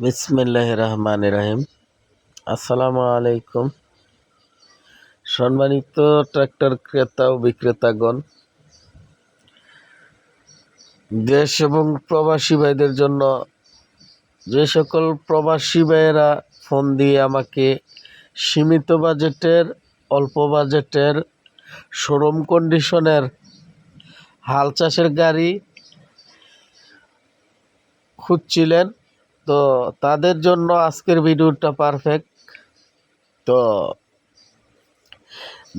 বিসমিল্লাহ রহমান রাহিম আসসালামু আলাইকুম সম্মানিত ট্রাক্টর ক্রেতা ও বিক্রেতাগণ, দেশ এবং প্রবাসী ভাইদের জন্য যে সকল প্রবাসী ভাইয়েরা ফোন দিয়ে আমাকে সীমিত বাজেটের, অল্প বাজেটের, শোরুম কন্ডিশনের, হাল চাষের গাড়ি খুঁজছিলেন। তো তাদের জন্য আজকের ভিডিওটা পারফেক্ট তো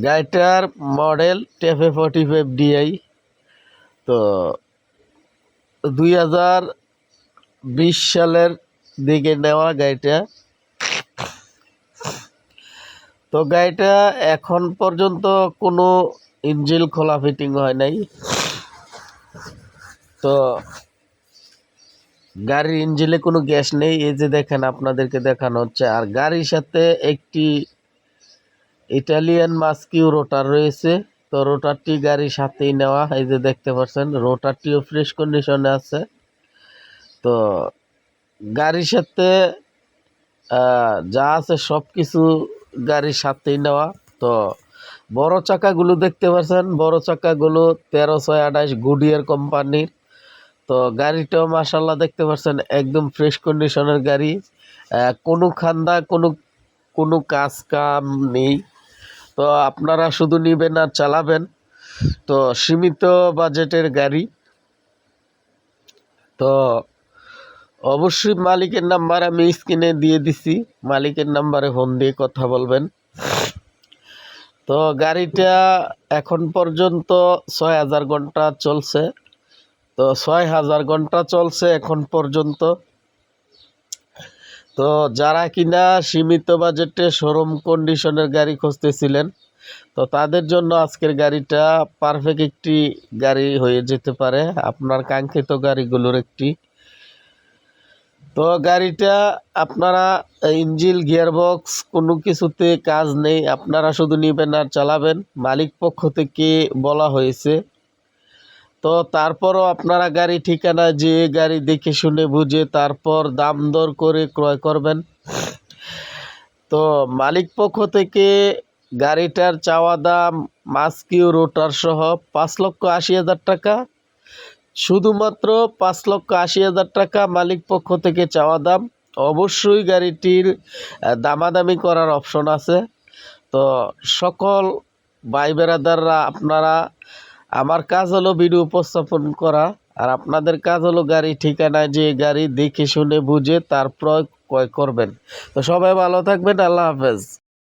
গাড়িটার model TAFE forty five DI তো দুই হাজার বিশ সালের দিকে নেওয়া গাড়িটা। তো গাড়িটা এখন পর্যন্ত কোনো ইঞ্জিল খোলা ফিটিং হয় নাই। তো গাড়ির ইঞ্জিনে কোনো গ্যাস নেই, এই যে দেখেন আপনাদেরকে দেখানো হচ্ছে। আর গাড়ির সাথে একটি ইটালিয়ান মাস্কিউ রোটার রয়েছে। তো রোটারটি গাড়ির সাথেই নেওয়া, এই যে দেখতে পাচ্ছেন, রোটারটিও ফ্রেশ কন্ডিশনে আছে। তো গাড়ির সাথে যা আছে সব কিছু গাড়ির সাথেই নেওয়া। তো বড় চাকাগুলো দেখতে পাচ্ছেন, বড় চাকাগুলো তেরো ছয় আঠাশ গুডিয়ার কোম্পানির। তো গাড়িটাও মাসাল্লাহ দেখতে পাচ্ছেন, একদম ফ্রেশ কন্ডিশনের গাড়ি। কোনো খান্দা, কোনো কোনো কাজ কাম নেই। তো আপনারা শুধু নিবেন আর চালাবেন। তো সীমিত বাজেটের গাড়ি। তো অবশ্যই মালিকের নাম্বার আমি স্ক্রিনে দিয়ে দিছি। মালিকের নাম্বারে ফোন দিয়ে কথা বলবেন। তো গাড়িটা এখন পর্যন্ত ছয় হাজার ঘণ্টা চলছে। তো ছয় হাজার ঘণ্টা চলছে এখন পর্যন্ত। তো যারা কিনা সীমিত বাজেটে শোরুম কন্ডিশনের গাড়ি খুঁজতেছিলেন, তো তাদের জন্য আজকের গাড়িটা পারফেক্ট একটি গাড়ি হয়ে যেতে পারে, আপনার কাঙ্ক্ষিত গাড়িগুলোর একটি। তো গাড়িটা আপনারা ইঞ্জিল গিয়ারবক্স, কোনো কিছুতে কাজ নেই, আপনারা শুধু নেবেন আর চালাবেন। মালিক পক্ষ থেকে বলা হয়েছে তো তারপরও আপনারা গাড়ি ঠিকানা যে গাড়ি দেখে শুনে বুঝে তারপর দাম দর করে ক্রয় করবেন। তো মালিক পক্ষ থেকে গাড়িটার চাওয়া দাম, মাস্কিউ রোটার সহ পাঁচ লক্ষ আশি হাজার টাকা। শুধুমাত্র পাঁচ লক্ষ আশি হাজার টাকা মালিক পক্ষ থেকে চাওয়া দাম। অবশ্যই গাড়িটির দামাদামি করার অপশন আছে। তো সকল ভাই বেরাদাররা আপনারা আমার কাজ হলো ভিডিও উপস্থাপন করা, আর আপনাদের কাজ হলো গাড়ি ঠিকানায় যে গাড়ি দেখে শুনে বুঝে তার প্রয়োগ ক্রয় করবেন। তো সবাই ভালো থাকবেন, আল্লাহ হাফেজ।